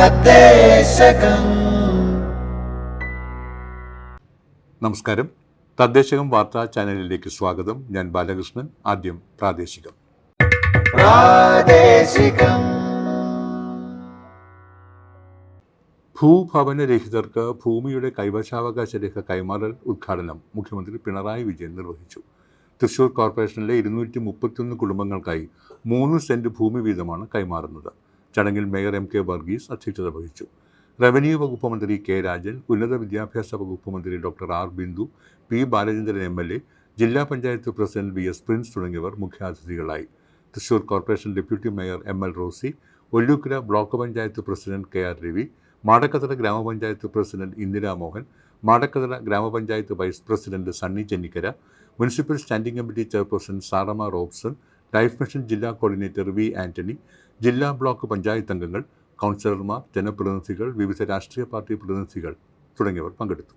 തദ്ദേശകം. നമസ്കാരം. തദ്ദേശകം വാർത്താ ചാനലിലേക്ക് സ്വാഗതം. ഞാൻ ബാലകൃഷ്ണൻ. ആദ്യം പ്രാദേശികം. പ്രാദേശികം. ഭൂഭവനരഹിതർക്ക് ഭൂമിയുടെ കൈവശാവകാശ രേഖ കൈമാറൽ ഉദ്ഘാടനം മുഖ്യമന്ത്രി പിണറായി വിജയൻ നിർവഹിച്ചു. തൃശൂർ കോർപ്പറേഷനിലെ ഇരുന്നൂറ്റി മുപ്പത്തിയൊന്ന് കുടുംബങ്ങൾക്കായി മൂന്ന് സെന്റ് ഭൂമി വീതമാണ് കൈമാറുന്നത്. ചടങ്ങിൽ മേയർ എം കെ വർഗീസ് അധ്യക്ഷത വഹിച്ചു. റവന്യൂ വകുപ്പ് മന്ത്രി കെ രാജൻ ഉന്നത വിദ്യാഭ്യാസ വകുപ്പ് മന്ത്രി doctor R Bindu P Balachandran M L A ജില്ലാ panchayat president V S Prince തുടങ്ങിയവർ മുഖ്യാതിഥികളായി. Thrissur corporation deputy mayor M L Rosy Ollukkara block panchayat president K R Ravi Madakkathara grama panchayat president Indira Mohan Madakkathara grama panchayat vice president Sunny Chennikkara municipal standing committee chairperson Sarama Robson life mission ജില്ലാ coordinator V Antony ജില്ലാ block panchayat അംഗങ്ങൾ കൗൺസിലർമാർ ജനപ്രതിനിധികൾ വിവിധ രാഷ്ട്രീയ party പ്രതിനിധികൾ തുടങ്ങിയവർ പങ്കെടുത്തു.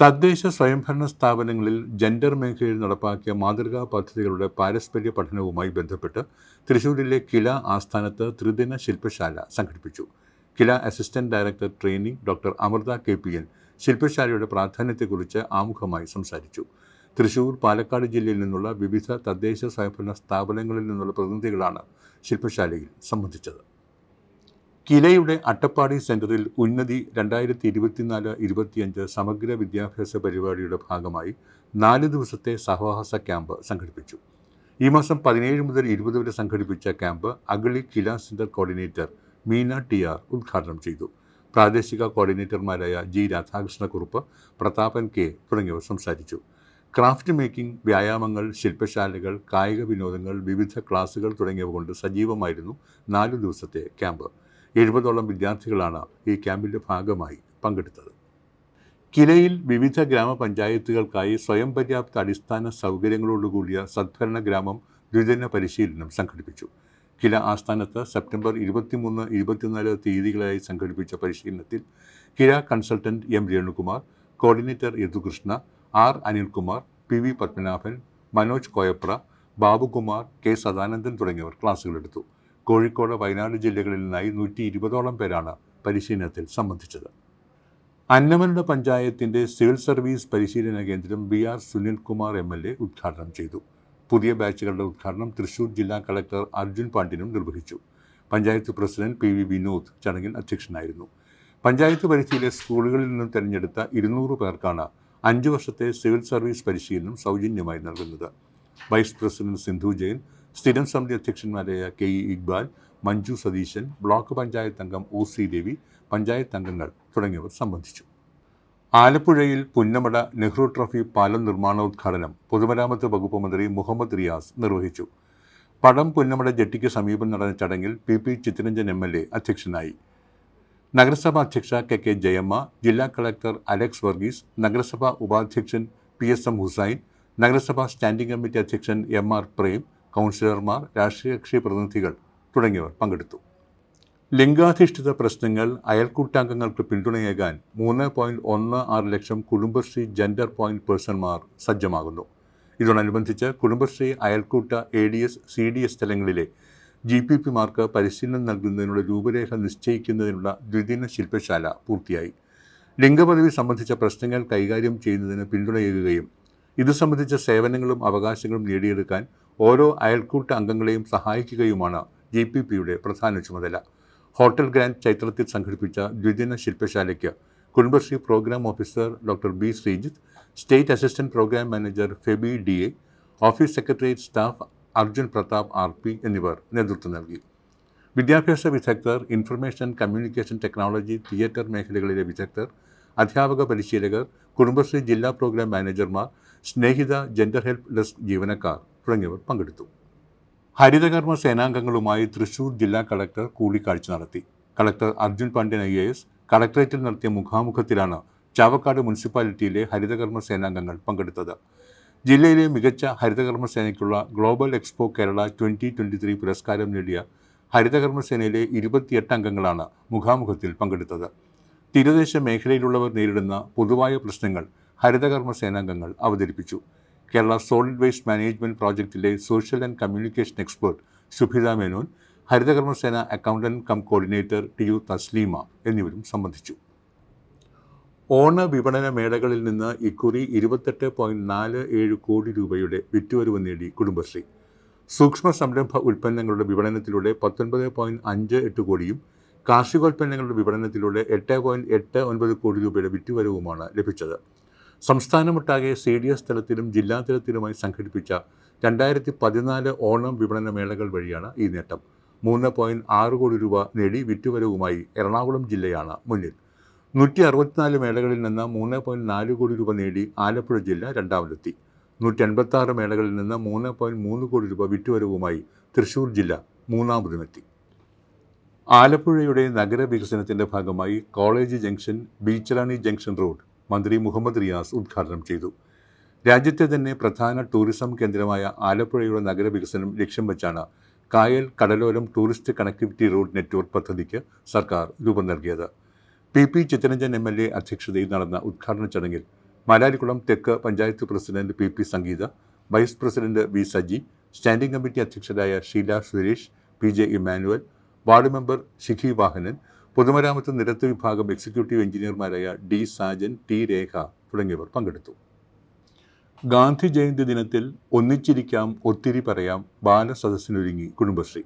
തദ്ദേശ സ്വയംഭരണ സ്ഥാപനങ്ങളിൽ ജെൻഡർ മേഖലയിൽ നടപ്പാക്കിയ മാതൃകാ പദ്ധതികളുടെ പാരസ്പര്യ പഠനവുമായി ബന്ധപ്പെട്ട് തൃശൂരിലെ കില ആസ്ഥാനത്ത് ത്രിദിന ശില്പശാല സംഘടിപ്പിച്ചു. KILA assistant director training doctor Amrutha K P N ശില്പശാലയുടെ പ്രാധാന്യത്തെക്കുറിച്ച് ആമുഖമായി സംസാരിച്ചു. തൃശൂർ പാലക്കാട് ജില്ലയിൽ നിന്നുള്ള വിവിധ തദ്ദേശ സ്വയംഭരണ സ്ഥാപനങ്ങളിൽ നിന്നുള്ള പ്രതിനിധികളാണ് ശില്പശാലയിൽ സംബന്ധിച്ചത്. കിലയുടെ അട്ടപ്പാടി സെന്ററിൽ ഉന്നതി രണ്ടായിരത്തി ഇരുപത്തിനാല് ഇരുപത്തിയഞ്ച് സമഗ്ര വിദ്യാഭ്യാസ പരിപാടിയുടെ ഭാഗമായി നാല് ദിവസത്തെ സഹവാസ ക്യാമ്പ് സംഘടിപ്പിച്ചു. ഈ മാസം പതിനേഴ് മുതൽ ഇരുപത് വരെ സംഘടിപ്പിച്ച camp Agali Kila centre coordinator Meena T R ഉദ്ഘാടനം ചെയ്തു. പ്രാദേശിക കോർഡിനേറ്റർമാരായ ജി രാധാകൃഷ്ണക്കുറുപ്പ് പ്രതാപൻ കെ തുടങ്ങിയവർ സംസാരിച്ചു. ക്രാഫ്റ്റ് മേക്കിംഗ് വ്യായാമങ്ങൾ ശില്പശാലകൾ കായിക വിനോദങ്ങൾ വിവിധ ക്ലാസുകൾ തുടങ്ങിയവ കൊണ്ട് സജീവമായിരുന്നു നാലു ദിവസത്തെ ക്യാമ്പ്. എഴുപതോളം വിദ്യാർത്ഥികളാണ് ഈ ക്യാമ്പിന്റെ ഭാഗമായി പങ്കെടുത്തത്. കിലയിൽ വിവിധ ഗ്രാമപഞ്ചായത്തുകൾക്കായി സ്വയം പര്യാപ്ത അടിസ്ഥാന സൗകര്യങ്ങളോടുകൂടിയ സദ്ഭരണ ഗ്രാമം ദ്വിദിന പരിശീലനം സംഘടിപ്പിച്ചു. കില ആസ്ഥാനത്ത് സെപ്റ്റംബർ ഇരുപത്തിമൂന്ന് ഇരുപത്തിനാല് തീയതികളായി സംഘടിപ്പിച്ച പരിശീലനത്തിൽ KILA consultant M Renukumar coordinator Yadukrishna R Anilkumar P V Padmanabhan Manoj Koyapra Babukumar K Sadanandan തുടങ്ങിയവർ ക്ലാസ്സുകളെടുത്തു കോഴിക്കോട് വയനാട് ജില്ലകളിൽ നിന്നായി നൂറ്റി ഇരുപതോളം പേരാണ് പരിശീലനത്തിൽ സംബന്ധിച്ചത്. അന്നമനട പഞ്ചായത്തിന്റെ സിവിൽ സർവീസ് പരിശീലന കേന്ദ്രം B R Sunilkumar M L A ഉദ്ഘാടനം ചെയ്തു. പുതിയ ബാച്ചുകളുടെ ഉദ്ഘാടനം തൃശൂർ ജില്ലാ കളക്ടർ അർജുൻ പാണ്ഡ്യനും നിർവഹിച്ചു. Panchayat president P V Vinod ചടങ്ങിൽ അധ്യക്ഷനായിരുന്നു. പഞ്ചായത്ത് പരിധിയിലെ സ്കൂളുകളിൽ നിന്നും തിരഞ്ഞെടുത്ത ഇരുന്നൂറ് പേർക്കാണ് അഞ്ച് വർഷത്തെ സിവിൽ സർവീസ് പരിശീലനം സൗജന്യമായി നൽകുന്നത്. വൈസ് പ്രസിഡന്റ് സിന്ധു ജെയിൻ സ്ഥിരം സമിതി അധ്യക്ഷന്മാരായ K E Iqbal Manju Satheesan block panchayat അംഗം ഒ സി രവി പഞ്ചായത്ത് അംഗങ്ങൾ തുടങ്ങിയവർ സംബന്ധിച്ചു. ആലപ്പുഴയിൽ പുന്നമട നെഹ്റു ട്രോഫി പാലം നിർമ്മാണോദ്ഘാടനം പൊതുമരാമത്ത് വകുപ്പ് മന്ത്രി മുഹമ്മദ് റിയാസ് നിർവഹിച്ചു. പടം പുന്നമട ജെട്ടിക്ക് സമീപം നടന്ന ചടങ്ങിൽ P P Chitharanjan M L A അധ്യക്ഷനായി. നഗരസഭാ അധ്യക്ഷ കെ കെ ജയമ്മ ജില്ലാ കളക്ടർ അലക്സ് വർഗീസ് നഗരസഭാ ഉപാധ്യക്ഷൻ പി എസ് എം ഹുസൈൻ നഗരസഭാ സ്റ്റാൻഡിംഗ് കമ്മിറ്റി അധ്യക്ഷൻ എം ആർ പ്രേം കൗൺസിലർമാർ രാഷ്ട്രീയ കക്ഷി പ്രതിനിധികൾ തുടങ്ങിയവർ പങ്കെടുത്തു. ലിംഗാധിഷ്ഠിത പ്രശ്നങ്ങൾ അയൽക്കൂട്ടാംഗങ്ങൾക്ക് പിന്തുണയേകാൻ മൂന്ന് പോയിന്റ് ഒന്ന് ആറ് ലക്ഷം കുടുംബശ്രീ ജെൻഡർ പോയിന്റ് പേഴ്സൺമാർ സജ്ജമാകുന്നു. ഇതോടനുബന്ധിച്ച് Kudumbashree അയൽക്കൂട്ട A D S C D S സ്ഥലങ്ങളിലെ ജി പി പിമാർക്ക് പരിശീലനം നൽകുന്നതിനുള്ള രൂപരേഖ നിശ്ചയിക്കുന്നതിനുള്ള ദ്വിദിന ശില്പശാല പൂർത്തിയായി. ലിംഗപദവി സംബന്ധിച്ച പ്രശ്നങ്ങൾ കൈകാര്യം ചെയ്യുന്നതിന് പിന്തുണയേകുകയും ഇത് സംബന്ധിച്ച സേവനങ്ങളും അവകാശങ്ങളും നേടിയെടുക്കാൻ ഓരോ അയൽക്കൂട്ട അംഗങ്ങളെയും സഹായിക്കുകയുമാണ് ജി പി പിയുടെ പ്രധാന ചുമതല. ഹോട്ടൽ ഗ്രാൻഡ് ചൈത്രത്തിൽ സംഘടിപ്പിച്ച ദ്വിദിന ശില്പശാലയ്ക്ക് Kudumbashree programme officer doctor B Sreejith state assistant programme manager Febi D A office secretariat staff Arjun Pratap R P എന്നിവർ നേതൃത്വം നൽകി. വിദ്യാഭ്യാസ വിദഗ്ധർ ഇൻഫർമേഷൻ കമ്മ്യൂണിക്കേഷൻ ടെക്നോളജി തിയേറ്റർ മേഖലകളിലെ വിദഗ്ധർ അധ്യാപക പരിശീലകർ കുടുംബശ്രീ ജില്ലാ പ്രോഗ്രാം മാനേജർമാർ സ്നേഹിത ജെൻഡർ ഹെൽപ്പ് ഡെസ്ക് ജീവനക്കാർ തുടങ്ങിയവർ പങ്കെടുത്തു. ഹരിതകർമ്മ സേനാംഗങ്ങളുമായി തൃശൂർ ജില്ലാ കളക്ടർ കൂടിക്കാഴ്ച നടത്തി. Collector Arjun Pandian I A S കളക്ടറേറ്റിൽ നടത്തിയ മുഖാമുഖത്തിലാണ് ചാവക്കാട് മുനിസിപ്പാലിറ്റിയിലെ ഹരിതകർമ്മ സേനാംഗങ്ങൾ പങ്കെടുത്തത്. ജില്ലയിലെ മികച്ച ഹരിതകർമ്മ സേനയ്ക്കുള്ള global expo Kerala twenty twenty three പുരസ്കാരം നേടിയ ഹരിതകർമ്മ സേനയിലെ ഇരുപത്തിയെട്ട് അംഗങ്ങളാണ് മുഖാമുഖത്തിൽ പങ്കെടുത്തത്. തീരദേശ മേഖലയിലുള്ളവർ നേരിടുന്ന പൊതുവായ പ്രശ്നങ്ങൾ ഹരിതകർമ്മ സേനാംഗങ്ങൾ അവതരിപ്പിച്ചു. Kerala solid waste management പ്രോജക്റ്റിലെ social and communication expert Subhitha Menon Haritha Karma Sena accountant cum coordinator T U Thasleema എന്നിവരും സംബന്ധിച്ചു. ഓണ വിപണന മേളകളിൽ നിന്ന് ഇക്കുറി ഇരുപത്തെട്ട് പോയിന്റ് നാല് ഏഴ് കോടി രൂപയുടെ വിറ്റുവരവ് നേടി കുടുംബശ്രീ. സൂക്ഷ്മ സംരംഭ ഉൽപ്പന്നങ്ങളുടെ വിപണനത്തിലൂടെ പത്തൊൻപത് പോയിന്റ് അഞ്ച് എട്ട് കോടിയും കാർഷികോൽപ്പന്നങ്ങളുടെ വിപണനത്തിലൂടെ എട്ട് പോയിന്റ് എട്ട് ഒൻപത് കോടി രൂപയുടെ വിറ്റുവരവുമാണ് ലഭിച്ചത്. സംസ്ഥാനമൊട്ടാകെ സി ഡി എസ് തലത്തിലും ജില്ലാ തലത്തിലുമായി സംഘടിപ്പിച്ച രണ്ടായിരത്തി പതിനാല് ഓണം വിപണന മേളകൾ വഴിയാണ് ഈ നേട്ടം. മൂന്ന് പോയിന്റ് ആറ് കോടി രൂപ നേടി വിറ്റുവരവുമായി എറണാകുളം ജില്ലയാണ് മുന്നിൽ. നൂറ്റി അറുപത്തിനാല് മേളകളിൽ നിന്ന് മൂന്ന് പോയിന്റ് നാല് കോടി രൂപ നേടി ആലപ്പുഴ ജില്ല രണ്ടാമതെത്തി. നൂറ്റി എൺപത്തി ആറ് മേളകളിൽ നിന്ന് മൂന്ന് പോയിന്റ് മൂന്ന് കോടി രൂപ വിറ്റുവരവുമായി തൃശൂർ ജില്ല മൂന്നാമതുമെത്തി. ആലപ്പുഴയുടെ നഗരവികസനത്തിന്റെ ഭാഗമായി കോളേജ് ജംഗ്ഷൻ ബീച്ചറാണി ജംഗ്ഷൻ റോഡ് മന്ത്രി മുഹമ്മദ് റിയാസ് ഉദ്ഘാടനം ചെയ്തു. രാജ്യത്തെ തന്നെ പ്രധാന ടൂറിസം കേന്ദ്രമായ ആലപ്പുഴയുടെ നഗരവികസനം ലക്ഷ്യം വെച്ചാണ് കായൽ കടലോരം ടൂറിസ്റ്റ് കണക്ടിവിറ്റി റോഡ് നെറ്റ്വർക്ക് പദ്ധതിക്ക് സർക്കാർ രൂപം നൽകിയത്. P P Chitharanjan M L A അധ്യക്ഷതയിൽ നടന്ന ഉദ്ഘാടന ചടങ്ങിൽ മലാലിക്കുളം തെക്ക് panchayat president P P Sangeetha vice president V Saji standing committee അധ്യക്ഷരായ Sheela Suresh P J Emmanuel ward member Shikhi Vahanan പൊതുമരാമത്ത് നിരത്ത് വിഭാഗം എക്സിക്യൂട്ടീവ് എഞ്ചിനീയർമാരായ ഡി സാജൻ ടി രേഖ തുടങ്ങിയവർ പങ്കെടുത്തു. ഗാന്ധി ജയന്തി ദിനത്തിൽ ഒന്നിച്ചിരിക്കാം ഒത്തിരി പറയാം ബാലസദസ്സിനൊരുങ്ങി കുടുംബശ്രീ.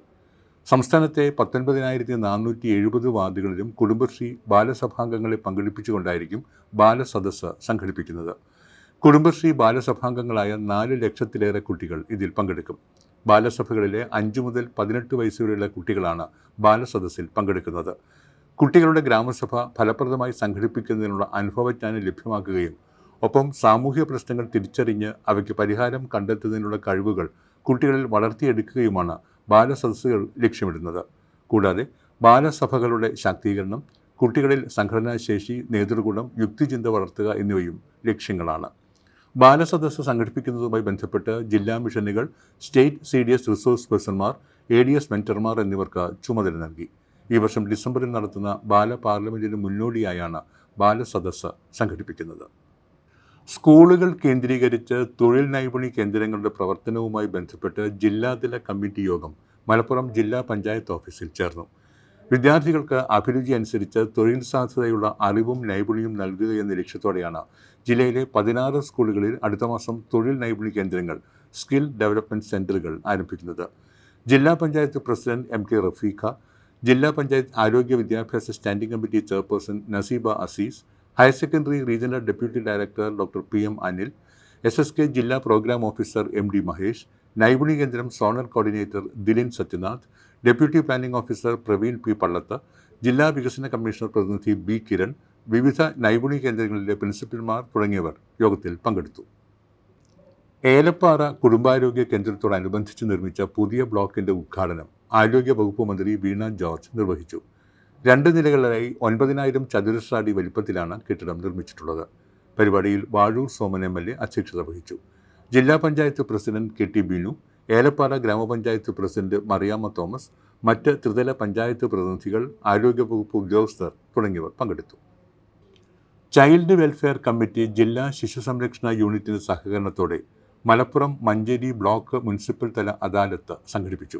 സംസ്ഥാനത്തെ പത്തൊൻപതിനായിരത്തി നാനൂറ്റി എഴുപത് വാർഡുകളിലും കുടുംബശ്രീ ബാലസഭാംഗങ്ങളെ പങ്കെടുപ്പിച്ചുകൊണ്ടായിരിക്കും ബാലസദസ്സ് സംഘടിപ്പിക്കുന്നത്. കുടുംബശ്രീ ബാലസഭാംഗങ്ങളായ നാല് ലക്ഷത്തിലേറെ കുട്ടികൾ ഇതിൽ പങ്കെടുക്കും. ബാലസഭകളിലെ അഞ്ചു മുതൽ പതിനെട്ട് വയസ്സുവരെയുള്ള കുട്ടികളാണ് ബാലസദസ്സിൽ പങ്കെടുക്കുന്നത്. കുട്ടികളുടെ ഗ്രാമസഭ ഫലപ്രദമായി സംഘടിപ്പിക്കുന്നതിനുള്ള അനുഭവജ്ഞാനം ലഭ്യമാക്കുകയും ഒപ്പം സാമൂഹ്യ പ്രശ്നങ്ങൾ തിരിച്ചറിഞ്ഞ് അവയ്ക്ക് പരിഹാരം കണ്ടെത്തുന്നതിനുള്ള കഴിവുകൾ കുട്ടികളിൽ വളർത്തിയെടുക്കുകയുമാണ് ബാലസദസ്സുകൾ ലക്ഷ്യമിടുന്നത്. കൂടാതെ ബാലസഭകളുടെ ശാക്തീകരണം കുട്ടികളിൽ സംഘടനാശേഷി നേതൃഗുണം യുക്തിചിന്ത വളർത്തുക എന്നിവയും ലക്ഷ്യങ്ങളാണ്. ബാലസദസ്സ് സംഘടിപ്പിക്കുന്നതുമായി ബന്ധപ്പെട്ട് ജില്ലാ മിഷനുകൾ state C D S resource പേഴ്സൺമാർ A D S മെന്റർമാർ എന്നിവർക്ക് ചുമതല നൽകി. ഈ വർഷം ഡിസംബറിൽ നടത്തുന്ന ബാല പാർലമെന്റിന് മുന്നോടിയായാണ് ബാലസദസ്സ് സംഘടിപ്പിക്കുന്നത്. സ്കൂളുകൾ കേന്ദ്രീകരിച്ച് തൊഴിൽ നൈപുണി കേന്ദ്രങ്ങളുടെ പ്രവർത്തനവുമായി ബന്ധപ്പെട്ട് ജില്ലാതല കമ്മിറ്റി യോഗം മലപ്പുറം ജില്ലാ പഞ്ചായത്ത് ഓഫീസിൽ ചേർന്നു. വിദ്യാർത്ഥികൾക്ക് അഭിരുചി അനുസരിച്ച് തൊഴിൽ സാധ്യതയുള്ള അറിവും നൈപുണ്യവും നൽകുക എന്ന ലക്ഷ്യത്തോടെയാണ് ജില്ലയിലെ പതിനാറ് സ്കൂളുകളിൽ അടുത്ത മാസം തൊഴിൽ നൈപുണ്യ കേന്ദ്രങ്ങൾ സ്കിൽ ഡെവലപ്മെന്റ് സെന്ററുകൾ ആരംഭിക്കുന്നത്. ജില്ലാ panchayat president M K Rafeekha ജില്ലാ പഞ്ചായത്ത് ആരോഗ്യ വിദ്യാഭ്യാസ standing committee chairperson Naseeba Azeez higher secondary regional deputy director doctor P M Anil S S K ജില്ലാ programme officer M D Mahesh നൈപുണി കേന്ദ്രം zonal coordinator Dilin Sathyanath deputy planning officer Praveen P Pallath ജില്ലാ വികസന commissioner പ്രതിനിധി B Kiran വിവിധ നൈപുണി കേന്ദ്രങ്ങളിലെ പ്രിൻസിപ്പൽമാർ തുടങ്ങിയവർ യോഗത്തിൽ പങ്കെടുത്തു. ഏലപ്പാറ കുടുംബാരോഗ്യ കേന്ദ്രത്തോടനുബന്ധിച്ച് നിർമ്മിച്ച പുതിയ ബ്ലോക്കിന്റെ ഉദ്ഘാടനം ആരോഗ്യ വകുപ്പ് മന്ത്രി വീണ ജോർജ് നിർവഹിച്ചു. രണ്ട് നിലകളിലായി ഒൻപതിനായിരം ചതുരശ്ര അടി വലിപ്പത്തിലാണ് കെട്ടിടം നിർമ്മിച്ചിട്ടുള്ളത്. പരിപാടിയിൽ Vazhoor Soman M L A അധ്യക്ഷത വഹിച്ചു. ജില്ലാ panchayat president K T Binu Elappara ഗ്രാമപഞ്ചായത്ത് പ്രസിഡന്റ് മറിയാമ്മ തോമസ് മറ്റ് ത്രിതല പഞ്ചായത്ത് പ്രതിനിധികൾ ആരോഗ്യവകുപ്പ് ഉദ്യോഗസ്ഥർ തുടങ്ങിയവർ പങ്കെടുത്തു. ചൈൽഡ് വെൽഫെയർ കമ്മിറ്റി ജില്ലാ ശിശു സംരക്ഷണ യൂണിറ്റിന്റെ സഹകരണത്തോടെ മലപ്പുറം മഞ്ചേരി ബ്ലോക്ക് മുനിസിപ്പൽ തല അദാലത്ത് സംഘടിപ്പിച്ചു.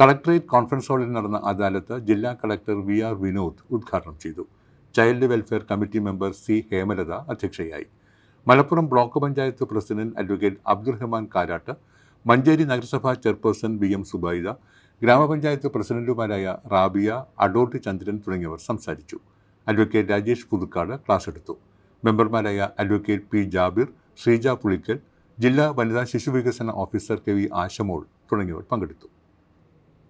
കളക്ടറേറ്റ് കോൺഫറൻസ് ഹാളിൽ നടന്ന അദാലത്ത് ജില്ലാ കളക്ടർ വി ആർ വിനോദ് ഉദ്ഘാടനം ചെയ്തു. Child welfare committee member C Hemalatha അധ്യക്ഷയായി. Malappuram block panchayat president advocate Abdurahman Karat Manjeri നഗരസഭാ ചെയർപേഴ്സൺ വി എം സുബൈദ ഗ്രാമപഞ്ചായത്ത് പ്രസിഡന്റുമാരായ റാബിയ അഡോട്ട് ചന്ദ്രൻ തുടങ്ങിയവർ സംസാരിച്ചു. അഡ്വക്കേറ്റ് രാജേഷ് പുതുക്കാട് ക്ലാസ് എടുത്തു. മെമ്പർമാരായ അഡ്വക്കേറ്റ് പി ജാബിർ ശ്രീജ പുളിക്കൽ ജില്ലാ വനിതാ ശിശുവികസന ഓഫീസർ കെ വി ആശമോൾ തുടങ്ങിയവർ പങ്കെടുത്തു.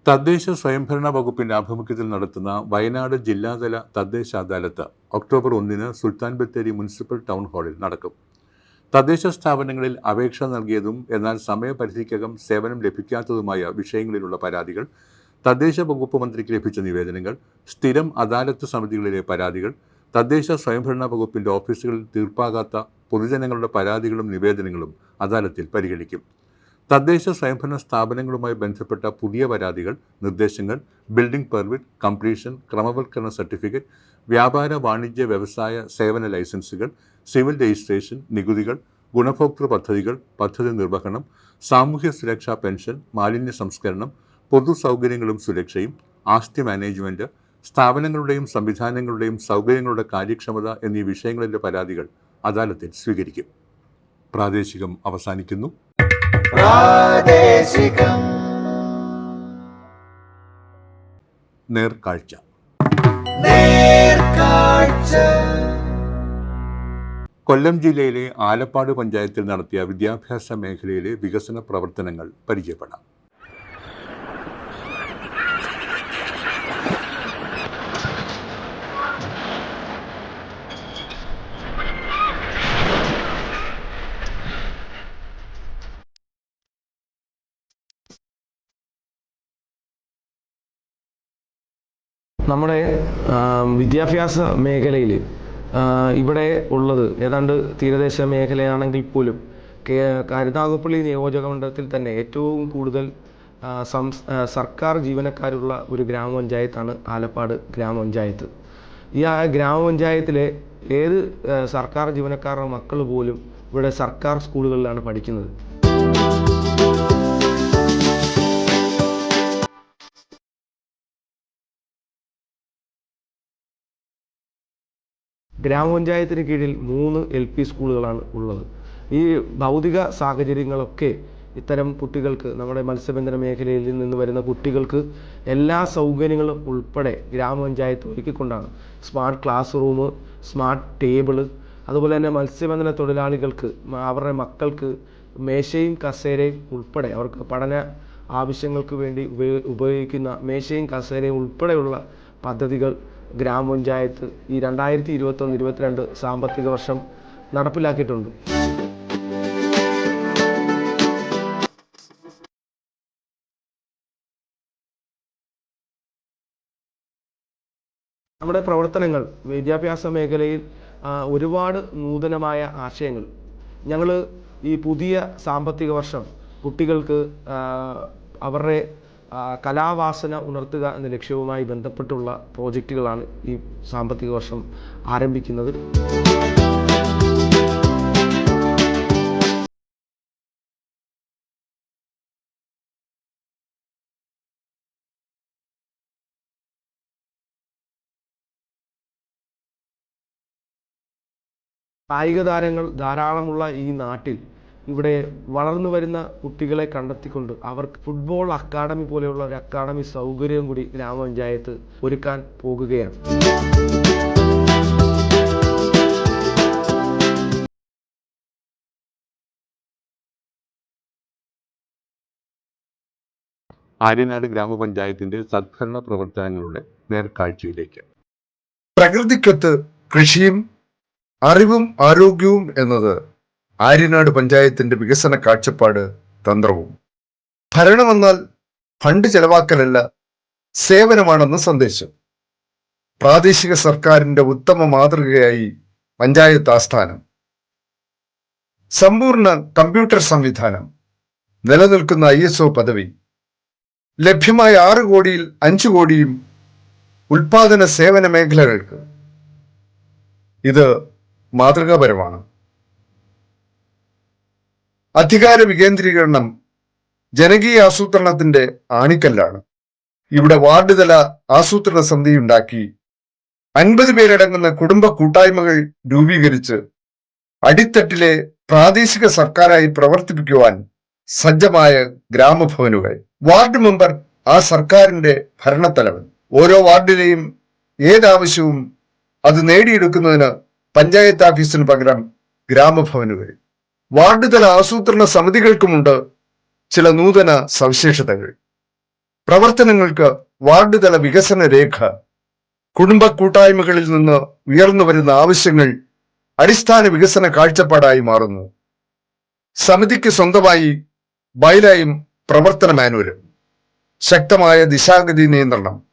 തദ്ദേശ സ്വയംഭരണ വകുപ്പിന്റെ ആഭിമുഖ്യത്തിൽ നടത്തുന്ന വയനാട് ജില്ലാതല തദ്ദേശ അദാലത്ത് ഒക്ടോബർ ഒന്നിന് സുൽത്താൻ ബത്തേരി മുനിസിപ്പൽ ടൗൺ ഹാളിൽ നടക്കും. തദ്ദേശ സ്ഥാപനങ്ങളിൽ അപേക്ഷ നൽകിയതും എന്നാൽ സമയപരിധിക്കകം സേവനം ലഭിക്കാത്തതുമായ വിഷയങ്ങളിലുള്ള പരാതികൾ തദ്ദേശ വകുപ്പ് മന്ത്രിക്ക് ലഭിച്ച നിവേദനങ്ങൾ സ്ഥിരം അദാലത്ത് സമിതികളിലെ പരാതികൾ തദ്ദേശ സ്വയംഭരണ വകുപ്പിന്റെ ഓഫീസുകളിൽ തീർപ്പാകാത്ത പൊതുജനങ്ങളുടെ പരാതികളും നിവേദനങ്ങളും അദാലത്തിൽ പരിഗണിക്കും. തദ്ദേശ സ്വയംഭരണ സ്ഥാപനങ്ങളുമായി ബന്ധപ്പെട്ട പുതിയ പരാതികൾ നിർദ്ദേശങ്ങൾ ബിൽഡിംഗ് പെർമിറ്റ് കംപ്ലീഷൻ ക്രമവൽക്കരണ സർട്ടിഫിക്കറ്റ് വ്യാപാര വാണിജ്യ വ്യവസായ സേവന ലൈസൻസുകൾ സിവിൽ രജിസ്ട്രേഷൻ നികുതികൾ ഗുണഭോക്തൃ പദ്ധതികൾ പദ്ധതി നിർവഹണം സാമൂഹ്യ സുരക്ഷാ പെൻഷൻ മാലിന്യ സംസ്കരണം പൊതു സൗകര്യങ്ങളും സുരക്ഷയും ആസ്തി മാനേജ്മെന്റ് സ്ഥാപനങ്ങളുടെയും സംവിധാനങ്ങളുടെയും സൗകര്യങ്ങളുടെ കാര്യക്ഷമത എന്നീ വിഷയങ്ങളിലെ പരാതികൾ അദാലത്തിൽ സ്വീകരിക്കും. പ്രാദേശികം അവസാനിക്കുന്നു. പ്രാദേശികം. നേർക്കാഴ്ച. നേർക്കാഴ്ച. കൊല്ലം ജില്ലയിലെ ആലപ്പാട് പഞ്ചായത്തിൽ നടത്തിയ വിദ്യാഭ്യാസ മേഖലയിലെ വികസന പ്രവർത്തനങ്ങൾ പരിചയപ്പെടാം. നമ്മുടെ വിദ്യാഭ്യാസ മേഖലയിൽ ഇവിടെ ഉള്ളത് ഏതാണ്ട് തീരദേശ മേഖലയാണെങ്കിൽ പോലും കേ കരുനാഗപ്പള്ളി നിയോജകമണ്ഡലത്തിൽ തന്നെ ഏറ്റവും കൂടുതൽ സർക്കാർ ജീവനക്കാരുള്ള ഒരു ഗ്രാമപഞ്ചായത്താണ് ആലപ്പാട് ഗ്രാമപഞ്ചായത്ത്. ഈ ആ ഗ്രാമപഞ്ചായത്തിലെ ഏത് സർക്കാർ ജീവനക്കാരുടെ മക്കൾ പോലും ഇവിടെ സർക്കാർ സ്കൂളുകളിലാണ് പഠിക്കുന്നത്. ഗ്രാമപഞ്ചായത്തിന് കീഴിൽ മൂന്ന് എൽ പി സ്കൂളുകളാണ് ഉള്ളത്. ഈ ഭൗതിക സാഹചര്യങ്ങളൊക്കെ ഇത്തരം കുട്ടികൾക്ക് നമ്മുടെ മത്സ്യബന്ധന മേഖലയിൽ നിന്ന് വരുന്ന കുട്ടികൾക്ക് എല്ലാ സൗകര്യങ്ങളും ഉൾപ്പെടെ ഗ്രാമപഞ്ചായത്ത് ഒരുക്കിക്കൊണ്ടാണ്. Smart class room smart table അതുപോലെ തന്നെ മത്സ്യബന്ധന തൊഴിലാളികൾക്ക് അവരുടെ മക്കൾക്ക് മേശയും കസേരയും ഉൾപ്പെടെ അവർക്ക് പഠന ആവശ്യങ്ങൾക്ക് വേണ്ടി ഉപയോഗിക്കുന്ന മേശയും കസേരയും ഉൾപ്പെടെയുള്ള പദ്ധതികൾ ഗ്രാമപഞ്ചായത്ത് ഈ രണ്ടായിരത്തി ഇരുപത്തൊന്ന് ഇരുപത്തിരണ്ട് സാമ്പത്തിക വർഷം നടപ്പിലാക്കിയിട്ടുണ്ട്. നമ്മുടെ പ്രവർത്തനങ്ങൾ വിദ്യാഭ്യാസ മേഖലയിൽ ഒരുപാട് നൂതനമായ ആശയങ്ങൾ. ഞങ്ങൾ ഈ പുതിയ സാമ്പത്തിക വർഷം കുട്ടികൾക്ക് അവരുടെ കലാവാസന ഉണർത്തുക എന്ന ലക്ഷ്യവുമായി ബന്ധപ്പെട്ടുള്ള പ്രോജക്റ്റുകളാണ് ഈ സാമ്പത്തിക വർഷം ആരംഭിക്കുന്നത്. കായിക താരങ്ങൾ ധാരാളമുള്ള ഈ നാട്ടിൽ ഇവിടെ വളർന്നു വരുന്ന കുട്ടികളെ കണ്ടെത്തിക്കൊണ്ട് അവർക്ക് ഫുട്ബോൾ അക്കാഡമി പോലെയുള്ള ഒരു അക്കാഡമി സൗകര്യം കൂടി ഗ്രാമപഞ്ചായത്ത് ഒരുക്കാൻ പോകുകയാണ്. ആര്യനാട് ഗ്രാമപഞ്ചായത്തിന്റെ സദ്ഭരണ പ്രവർത്തനങ്ങളുടെ നേർക്കാഴ്ചയിലേക്ക്. പ്രകൃതിക്കൊത്ത് കൃഷിയും അറിവും ആരോഗ്യവും എന്നത് ആര്യനാട് പഞ്ചായത്തിന്റെ വികസന കാഴ്ചപ്പാട് തന്ത്രവും. ഭരണമെന്നാൽ ഫണ്ട് ചെലവാക്കലല്ല സേവനമാണെന്ന സന്ദേശം. പ്രാദേശിക സർക്കാരിന്റെ ഉത്തമ മാതൃകയായി പഞ്ചായത്ത് ആസ്ഥാനം. സമ്പൂർണ കമ്പ്യൂട്ടർ സംവിധാനം. നിലനിൽക്കുന്ന ഐ എസ് ഒ പദവി. ലഭ്യമായ ആറ് കോടിയിൽ അഞ്ചു കോടിയും ഉൽപാദന സേവന മേഖലകൾക്ക്. ഇത് മാതൃകാപരമാണ്. അധികാര വികേന്ദ്രീകരണം ജനകീയ ആസൂത്രണത്തിന്റെ ആണിക്കല്ലാണ്. ഇവിടെ വാർഡ് തല ആസൂത്രണ സമിതി ഉണ്ടാക്കി. അൻപത് പേരടങ്ങുന്ന കുടുംബ കൂട്ടായ്മകൾ രൂപീകരിച്ച് അടിത്തട്ടിലെ പ്രാദേശിക സർക്കാരായി പ്രവർത്തിപ്പിക്കുവാൻ സജ്ജമായ ഗ്രാമഭവനുകൾ. വാർഡ് മെമ്പർ ആ സർക്കാരിന്റെ ഭരണത്തലവൻ. ഓരോ വാർഡിലെയും ഏതാവശ്യവും അത് നേടിയെടുക്കുന്നതിന് പഞ്ചായത്ത് ഓഫീസിന് പകരം ഗ്രാമഭവനുകൾ. വാർഡ് തല ആസൂത്രണ സമിതികൾക്കുമുണ്ട് ചില നൂതന സവിശേഷതകൾ. പ്രവർത്തനങ്ങൾക്ക് വാർഡ് തല വികസന രേഖ കുടുംബ കൂട്ടായ്മകളിൽ നിന്ന് ഉയർന്നു വരുന്ന ആവശ്യങ്ങൾ അടിസ്ഥാന വികസന കാഴ്ചപ്പാടായി മാറുന്നു. സമിതിക്ക് സ്വന്തമായി ബൈലായും പ്രവർത്തന മാനുവലും ശക്തമായ ദിശാഗതി നിയന്ത്രണം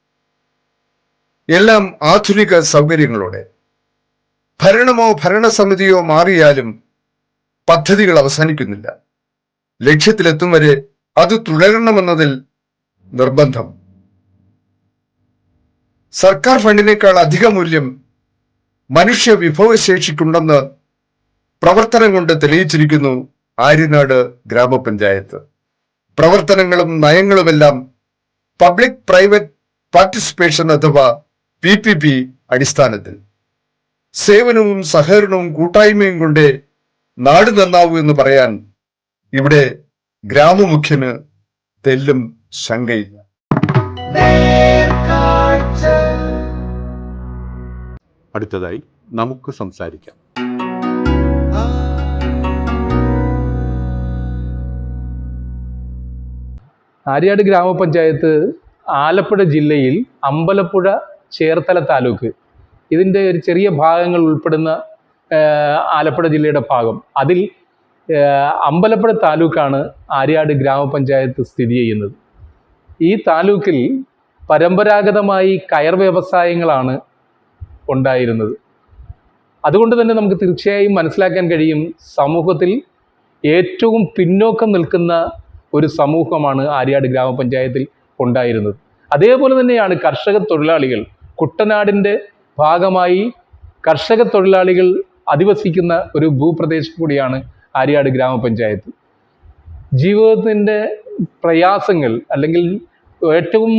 എല്ലാം ആധുനിക സൗകര്യങ്ങളോടെ. ഭരണമോ ഭരണസമിതിയോ മാറിയാലും പദ്ധതികൾ അവസാനിക്കുന്നില്ല. ലക്ഷ്യത്തിലെത്തും വരെ അത് തുടരണമെന്നതിൽ നിർബന്ധം. സർക്കാർ ഫണ്ടിനേക്കാൾ അധിക മൂല്യം മനുഷ്യ വിഭവശേഷിക്കുണ്ടെന്ന് പ്രവർത്തനം കൊണ്ട് തെളിയിച്ചിരിക്കുന്നു ആര്യനാട് ഗ്രാമപഞ്ചായത്ത്. പ്രവർത്തനങ്ങളും നയങ്ങളുമെല്ലാം പബ്ലിക് പ്രൈവറ്റ് പാർട്ടിസിപ്പേഷൻ അഥവാ പി പി പി അടിസ്ഥാനത്തിൽ. സേവനവും സഹകരണവും കൂട്ടായ്മയും കൊണ്ട് നാട് നന്നാവൂ എന്ന് പറയാൻ ഇവിടെ ഗ്രാമമുഖ്യന് തെല്ലും ശങ്കയില്ല. അടുത്തതായി നമുക്ക് സംസാരിക്കാം. ആര്യാട് ഗ്രാമപഞ്ചായത്ത് ആലപ്പുഴ ജില്ലയിൽ അമ്പലപ്പുഴ ചേർത്തല താലൂക്ക്. ഇതിന്റെ ഒരു ചെറിയ ഭാഗങ്ങൾ ഉൾപ്പെടുന്ന ആലപ്പുഴ ജില്ലയുടെ ഭാഗം. അതിൽ അമ്പലപ്പുഴ താലൂക്കാണ് ആര്യാട് ഗ്രാമപഞ്ചായത്ത് സ്ഥിതി ചെയ്യുന്നത്. ഈ താലൂക്കിൽ പരമ്പരാഗതമായി കയർ വ്യവസായങ്ങളാണ് ഉണ്ടായിരുന്നത്. അതുകൊണ്ട് തന്നെ നമുക്ക് തീർച്ചയായും മനസ്സിലാക്കാൻ കഴിയും സമൂഹത്തിൽ ഏറ്റവും പിന്നോക്കം നിൽക്കുന്ന ഒരു സമൂഹമാണ് ആര്യാട് ഗ്രാമപഞ്ചായത്തിൽ ഉണ്ടായിരുന്നത്. അതേപോലെ തന്നെയാണ് കർഷക തൊഴിലാളികൾ. കുട്ടനാടിന്റെ ഭാഗമായി കർഷക തൊഴിലാളികൾ അധിവസിക്കുന്ന ഒരു ഭൂപ്രദേശം കൂടിയാണ് ആര്യാട് ഗ്രാമപഞ്ചായത്ത്. ജീവിതത്തിന്റെ പ്രയാസങ്ങൾ അല്ലെങ്കിൽ ഏറ്റവും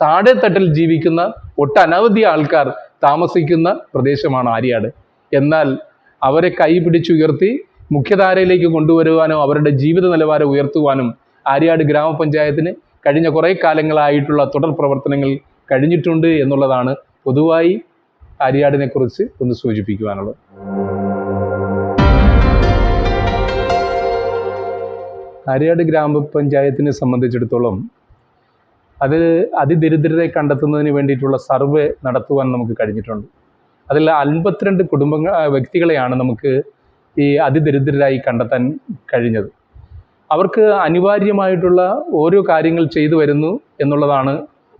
താഴെ തട്ടിൽ ജീവിക്കുന്ന ഒട്ടനവധി ആൾക്കാർ താമസിക്കുന്ന പ്രദേശമാണ് ആര്യാട്. എന്നാൽ അവരെ കൈ പിടിച്ചുയർത്തി മുഖ്യധാരയിലേക്ക് കൊണ്ടുവരുവാനോ അവരുടെ ജീവിത നിലവാരം ഉയർത്തുവാനും ആര്യാട് ഗ്രാമപഞ്ചായത്തിന് കഴിഞ്ഞ കുറേ കാലങ്ങളായിട്ടുള്ള തുടർ പ്രവർത്തനങ്ങൾ കഴിഞ്ഞിട്ടുണ്ട് എന്നുള്ളതാണ് പൊതുവായി ആര്യാടിനെ കുറിച്ച് ഒന്ന് സൂചിപ്പിക്കുവാനുള്ളത്. ആര്യാട് ഗ്രാമപഞ്ചായത്തിനെ സംബന്ധിച്ചിടത്തോളം അത് അതിദരിദ്രരെ കണ്ടെത്തുന്നതിന് വേണ്ടിയിട്ടുള്ള സർവേ നടത്തുവാൻ നമുക്ക് കഴിഞ്ഞിട്ടുണ്ട്. അതിൽ അൻപത്തിരണ്ട് കുടുംബങ്ങൾ വ്യക്തികളെയാണ് നമുക്ക് ഈ അതിദരിദ്രരായി കണ്ടെത്താൻ കഴിഞ്ഞത്. അവർക്ക് അനിവാര്യമായിട്ടുള്ള ഓരോ കാര്യങ്ങൾ ചെയ്തു വരുന്നു എന്നുള്ളതാണ്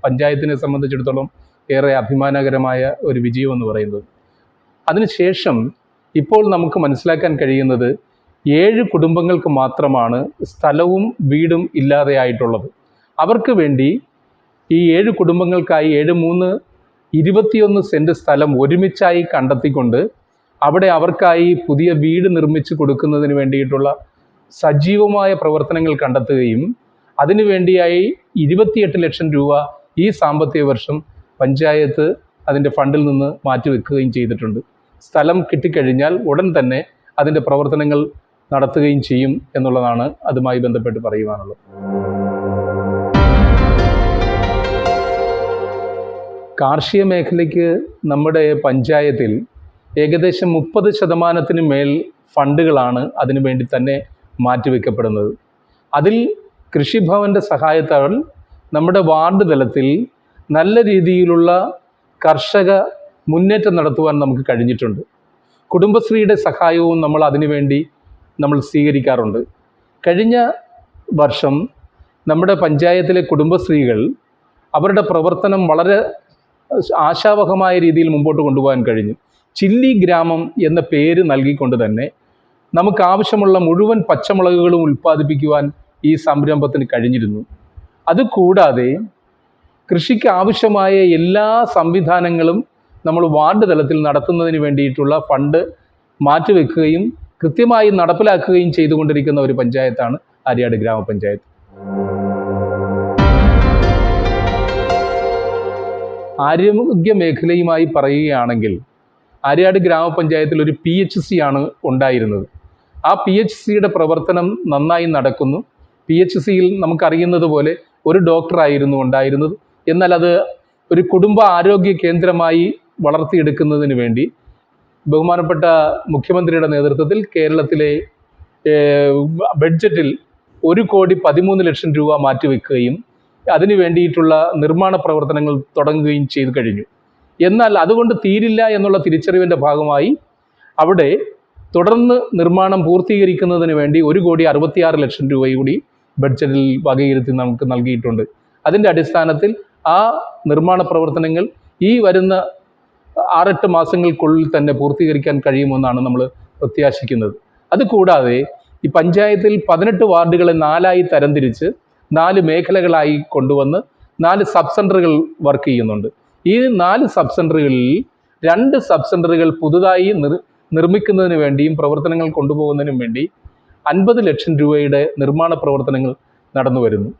പഞ്ചായത്തിനെ സംബന്ധിച്ചിടത്തോളം ഏറെ അഭിമാനകരമായ ഒരു വിജയം എന്ന് പറയുന്നത്. അതിനുശേഷം ഇപ്പോൾ നമുക്ക് മനസ്സിലാക്കാൻ കഴിയുന്നത് ഏഴ് കുടുംബങ്ങൾക്ക് മാത്രമാണ് സ്ഥലവും വീടും ഇല്ലാതെയായിട്ടുള്ളത്. അവർക്ക് വേണ്ടി ഈ ഏഴ് കുടുംബങ്ങൾക്കായി ഏഴ് മൂന്ന് ഇരുപത്തിയൊന്ന് സെന്റ് സ്ഥലം ഒരുമിച്ചായി കണ്ടെത്തിക്കൊണ്ട് അവിടെ അവർക്കായി പുതിയ വീട് നിർമ്മിച്ച് കൊടുക്കുന്നതിന് വേണ്ടിയിട്ടുള്ള സജീവമായ പ്രവർത്തനങ്ങൾ കണ്ടെത്തുകയും അതിനുവേണ്ടിയായി ഇരുപത്തിയെട്ട് ലക്ഷം രൂപ ഈ സാമ്പത്തിക വർഷം പഞ്ചായത്ത് അതിന്റെ ഫണ്ടിൽ നിന്ന് മാറ്റിവെക്കുകയും ചെയ്തിട്ടുണ്ട്. സ്ഥലം കിട്ടിക്കഴിഞ്ഞാൽ ഉടൻ തന്നെ അതിന്റെ പ്രവർത്തനങ്ങൾ നടത്തുകയും ചെയ്യും എന്നുള്ളതാണ് അതുമായി ബന്ധപ്പെട്ട് പറയുവാനുള്ളത്. കാർഷിക മേഖലയ്ക്ക് നമ്മുടെ പഞ്ചായത്തിൽ ഏകദേശം മുപ്പത് ശതമാനത്തിന് മേൽ ഫണ്ടുകളാണ് അതിനു വേണ്ടി തന്നെ മാറ്റിവെക്കപ്പെടുന്നത്. അതിൽ കൃഷിഭവന്റെ സഹായത്താൽ നമ്മുടെ വാർഡ് തലത്തിൽ നല്ല രീതിയിലുള്ള കർഷക മുന്നേറ്റം നടത്തുവാൻ നമുക്ക് കഴിഞ്ഞിട്ടുണ്ട്. കുടുംബശ്രീയുടെ സഹായവും നമ്മൾ അതിനുവേണ്ടി നമ്മൾ സ്വീകരിക്കാറുണ്ട്. കഴിഞ്ഞ വർഷം നമ്മുടെ പഞ്ചായത്തിലെ കുടുംബശ്രീകൾ അവരുടെ പ്രവർത്തനം വളരെ ആശാവഹമായ രീതിയിൽ മുമ്പോട്ട് കൊണ്ടുപോകാൻ കഴിഞ്ഞു. ചില്ലി ഗ്രാമം എന്ന പേര് നൽകിക്കൊണ്ട് തന്നെ നമുക്ക് ആവശ്യമുള്ള മുഴുവൻ പച്ചമുളകുകളും ഉൽപ്പാദിപ്പിക്കുവാൻ ഈ സംരംഭത്തിന് കഴിഞ്ഞിരുന്നു. അതുകൂടാതെ കൃഷിക്ക് ആവശ്യമായ എല്ലാ സംവിധാനങ്ങളും നമ്മൾ വാർഡ് തലത്തിൽ നടത്തുന്നതിന് വേണ്ടിയിട്ടുള്ള ഫണ്ട് മാറ്റിവെക്കുകയും കൃത്യമായി നടപ്പിലാക്കുകയും ചെയ്തുകൊണ്ടിരിക്കുന്ന ഒരു പഞ്ചായത്താണ് ആര്യാട് ഗ്രാമപഞ്ചായത്ത്. ആരോഗ്യ മേഖലയുമായി പറയുകയാണെങ്കിൽ ആര്യാട് ഗ്രാമപഞ്ചായത്തിൽ ഒരു പി എച്ച് സി ആണ് ഉണ്ടായിരുന്നത്. ആ പി എച്ച് സിയുടെ പ്രവർത്തനം നന്നായി നടക്കുന്നു. പി എച്ച് സിയിൽ നമുക്കറിയുന്നത് പോലെ ഒരു ഡോക്ടറായിരുന്നു ഉണ്ടായിരുന്നത്. എന്നാൽ അത് ഒരു കുടുംബ ആരോഗ്യ കേന്ദ്രമായി വളർത്തിയെടുക്കുന്നതിന് വേണ്ടി ബഹുമാനപ്പെട്ട മുഖ്യമന്ത്രിയുടെ നേതൃത്വത്തിൽ കേരളത്തിലെ ബഡ്ജറ്റിൽ ഒരു കോടി പതിമൂന്ന് ലക്ഷം രൂപ മാറ്റിവെക്കുകയും അതിനു വേണ്ടിയിട്ടുള്ള നിർമ്മാണ പ്രവർത്തനങ്ങൾ തുടങ്ങുകയും ചെയ്തു കഴിഞ്ഞു. എന്നാൽ അതുകൊണ്ട് തീരില്ല എന്നുള്ള തിരിച്ചറിവിന്റെ ഭാഗമായി അവിടെ തുടർന്ന് നിർമ്മാണം പൂർത്തീകരിക്കുന്നതിന് വേണ്ടി ഒരു കോടി അറുപത്തിയാറ് ലക്ഷം രൂപ കൂടി ബഡ്ജറ്റിൽ വകയിരുത്തി നമുക്ക് നൽകിയിട്ടുണ്ട്. അതിന്റെ അടിസ്ഥാനത്തിൽ ആ നിർമ്മാണ പ്രവർത്തനങ്ങൾ ഈ വരുന്ന ആറെട്ട് മാസങ്ങൾക്കുള്ളിൽ തന്നെ പൂർത്തീകരിക്കാൻ കഴിയുമെന്നാണ് നമ്മൾ പ്രത്യാശിക്കുന്നത്. അതുകൂടാതെ ഈ പഞ്ചായത്തിൽ പതിനെട്ട് വാർഡുകളെ നാലായി തരംതിരിച്ച് നാല് മേഖലകളായി കൊണ്ടുവന്ന് നാല് സബ് സെന്ററുകൾ വർക്ക് ചെയ്യുന്നുണ്ട്. ഈ നാല് സബ് സെന്ററുകളിൽ രണ്ട് സബ് സെന്ററുകൾ പുതുതായി നിർ നിർമ്മിക്കുന്നതിന് വേണ്ടിയും പ്രവർത്തനങ്ങൾ കൊണ്ടുപോകുന്നതിനും വേണ്ടി അൻപത് ലക്ഷം രൂപയുടെ നിർമ്മാണ പ്രവർത്തനങ്ങൾ നടന്നു വരുന്നു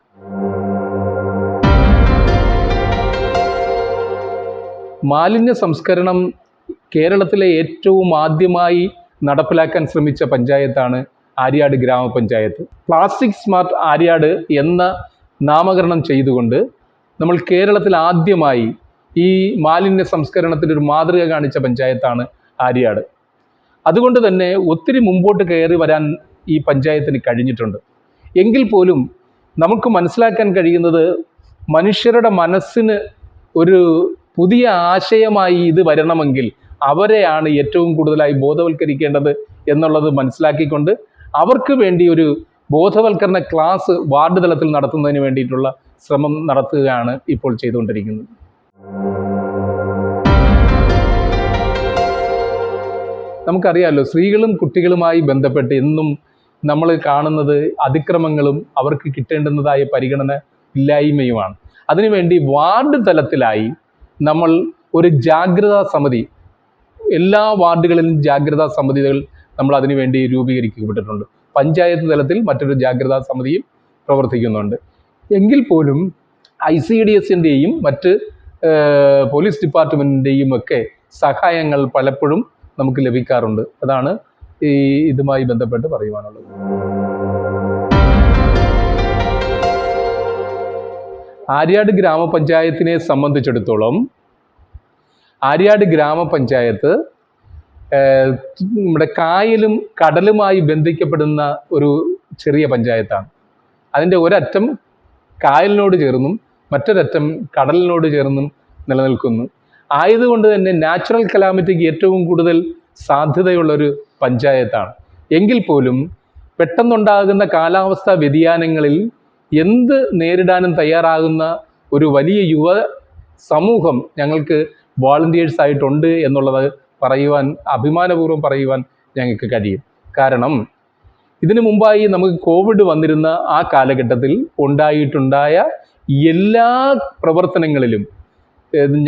മാലിന്യ സംസ്കരണം കേരളത്തിലെ ഏറ്റവും ആദ്യമായി നടപ്പിലാക്കാൻ ശ്രമിച്ച പഞ്ചായത്താണ് ആര്യാട് ഗ്രാമപഞ്ചായത്ത്. പ്ലാസ്റ്റിക് സ്മാർട്ട് ആര്യാട് എന്ന നാമകരണം ചെയ്തുകൊണ്ട് നമ്മൾ കേരളത്തിൽ ആദ്യമായി ഈ മാലിന്യ സംസ്കരണത്തിനൊരു മാതൃക കാണിച്ച പഞ്ചായത്താണ് ആര്യാട്. അതുകൊണ്ട് തന്നെ ഒത്തിരി മുമ്പോട്ട് കയറി വരാൻ ഈ പഞ്ചായത്തിന് കഴിഞ്ഞിട്ടുണ്ട്. എങ്കിൽ പോലും നമുക്ക് മനസ്സിലാക്കാൻ കഴിയുന്നത് മനുഷ്യരുടെ മനസ്സിന് ഒരു പുതിയ ആശയമായി ഇത് വരണമെങ്കിൽ അവരെയാണ് ഏറ്റവും കൂടുതലായി ബോധവൽക്കരിക്കേണ്ടത് എന്നുള്ളത് മനസ്സിലാക്കിക്കൊണ്ട് അവർക്ക് വേണ്ടി ഒരു ബോധവൽക്കരണ ക്ലാസ് വാർഡ് തലത്തിൽ നടത്തുന്നതിന് വേണ്ടിയിട്ടുള്ള ശ്രമം നടത്തുകയാണ് ഇപ്പോൾ ചെയ്തുകൊണ്ടിരിക്കുന്നത്. നമുക്കറിയാമല്ലോ സ്ത്രീകളും കുട്ടികളുമായി ബന്ധപ്പെട്ട് എന്നും നമ്മൾ കാണുന്നത് അതിക്രമങ്ങളും അവർക്ക് കിട്ടേണ്ടുന്നതായ പരിഗണന ഇല്ലായ്മയുമാണ്. അതിനുവേണ്ടി വാർഡ് തലത്തിലായി നമ്മൾ ഒരു ജാഗ്രതാ സമിതി എല്ലാ വാർഡുകളിലും ജാഗ്രതാ സമിതികൾ നമ്മൾ അതിനുവേണ്ടി രൂപീകരിക്കപ്പെട്ടിട്ടുണ്ട്. പഞ്ചായത്ത് തലത്തിൽ മറ്റൊരു ജാഗ്രതാ സമിതിയും പ്രവർത്തിക്കുന്നുണ്ട്. എങ്കിൽ പോലും ഐ സി ഡി എസിന്റെയും മറ്റ് പോലീസ് ഡിപ്പാർട്ട്മെന്റിന്റെയും ഒക്കെ സഹായങ്ങൾ പലപ്പോഴും നമുക്ക് ലഭിക്കാറുണ്ട്. അതാണ് ഈ ഇതുമായി ബന്ധപ്പെട്ട് പറയുവാനുള്ളത്. ആര്യാട് ഗ്രാമപഞ്ചായത്തിനെ സംബന്ധിച്ചിടത്തോളം ആര്യാട് ഗ്രാമപഞ്ചായത്ത് നമ്മുടെ കായലും കടലുമായി ബന്ധിക്കപ്പെടുന്ന ഒരു ചെറിയ പഞ്ചായത്താണ്. അതിന്റെ ഒരറ്റം കായലിനോട് ചേർന്നും മറ്റൊരറ്റം കടലിനോട് ചേർന്നും നിലനിൽക്കുന്നു. ആയതുകൊണ്ട് തന്നെ നാച്ചുറൽ കലാമിറ്റിക്ക് ഏറ്റവും കൂടുതൽ സാധ്യതയുള്ളൊരു പഞ്ചായത്താണ്. എങ്കിൽ പോലും പെട്ടെന്നുണ്ടാകുന്ന കാലാവസ്ഥാ വ്യതിയാനങ്ങളിൽ എന്ത് നേരിടാനും തയ്യാറാകുന്ന ഒരു വലിയ യുവ സമൂഹം ഞങ്ങൾക്ക് വോളണ്ടിയേഴ്സ് ആയിട്ടുണ്ട് എന്നുള്ളത് പറയുവാൻ അഭിമാനപൂർവം പറയുവാൻ ഞങ്ങൾക്ക് കഴിയും. കാരണം ഇതിനു മുമ്പായി നമുക്ക് കോവിഡ് വന്നിരുന്ന ആ കാലഘട്ടത്തിൽ ഉണ്ടായിട്ടുണ്ടായ എല്ലാ പ്രവർത്തനങ്ങളിലും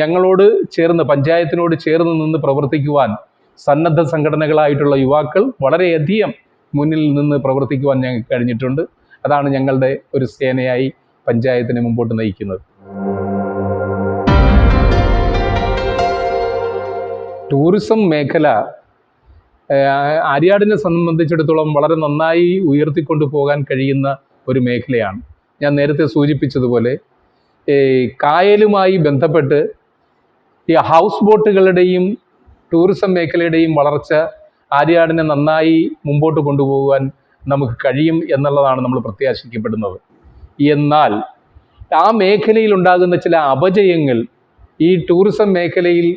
ഞങ്ങളോട് ചേർന്ന് പഞ്ചായത്തിനോട് ചേർന്ന് നിന്ന് പ്രവർത്തിക്കുവാൻ സന്നദ്ധ സംഘടനകളായിട്ടുള്ള യുവാക്കൾ വളരെയധികം മുന്നിൽ നിന്ന് പ്രവർത്തിക്കുവാൻ ഞങ്ങൾക്ക് കഴിഞ്ഞിട്ടുണ്ട്. അതാണ് ഞങ്ങളുടെ ഒരു സേനയായി പഞ്ചായത്തിനെ മുമ്പോട്ട് നയിക്കുന്നത്. ടൂറിസം മേഖല ആര്യാടിനെ സംബന്ധിച്ചിടത്തോളം വളരെ നന്നായി ഉയർത്തിക്കൊണ്ടു പോകാൻ കഴിയുന്ന ഒരു മേഖലയാണ്. ഞാൻ നേരത്തെ സൂചിപ്പിച്ചതുപോലെ കായലുമായി ബന്ധപ്പെട്ട് ഈ ഹൗസ് ബോട്ടുകളുടെയും ടൂറിസം മേഖലയുടെയും വളർച്ച ആര്യാടിനെ നന്നായി മുമ്പോട്ട് കൊണ്ടുപോകാൻ നമുക്ക് കഴിയും എന്നുള്ളതാണ് നമ്മൾ പ്രത്യാശിക്കപ്പെടുന്നത്. എന്നാൽ ആ മേഖലയിൽ ഉണ്ടാകുന്ന ചില അപജയങ്ങൾ ഈ ടൂറിസം മേഖലയിൽ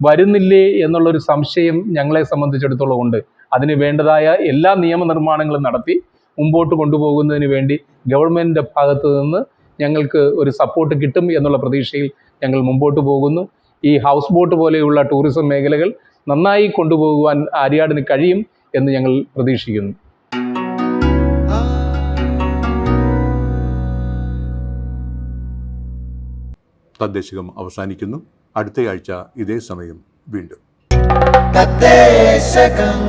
വരുന്നില്ലേ എന്നുള്ളൊരു സംശയം ഞങ്ങളെ സംബന്ധിച്ചിടത്തോളം ഉണ്ട്. അതിന് വേണ്ടതായ എല്ലാ നിയമനിർമ്മാണങ്ങളും നടത്തി മുമ്പോട്ട് കൊണ്ടുപോകുന്നതിന് വേണ്ടി ഗവൺമെന്റിന്റെ ഭാഗത്ത് നിന്ന് ഞങ്ങൾക്ക് ഒരു സപ്പോർട്ട് കിട്ടും എന്നുള്ള പ്രതീക്ഷയിൽ ഞങ്ങൾ മുമ്പോട്ട് പോകുന്നു. ഈ ഹൗസ് ബോട്ട് പോലെയുള്ള ടൂറിസം മേഖലകൾ നന്നായി കൊണ്ടുപോകുവാൻ ആര്യാടിന് കഴിയും എന്ന് ഞങ്ങൾ പ്രതീക്ഷിക്കുന്നു. തദ്ദേശികം അവസാനിക്കുന്നു. അടുത്തയാഴ്ച ഇതേ സമയം വീണ്ടും. തദ്ദേശകം.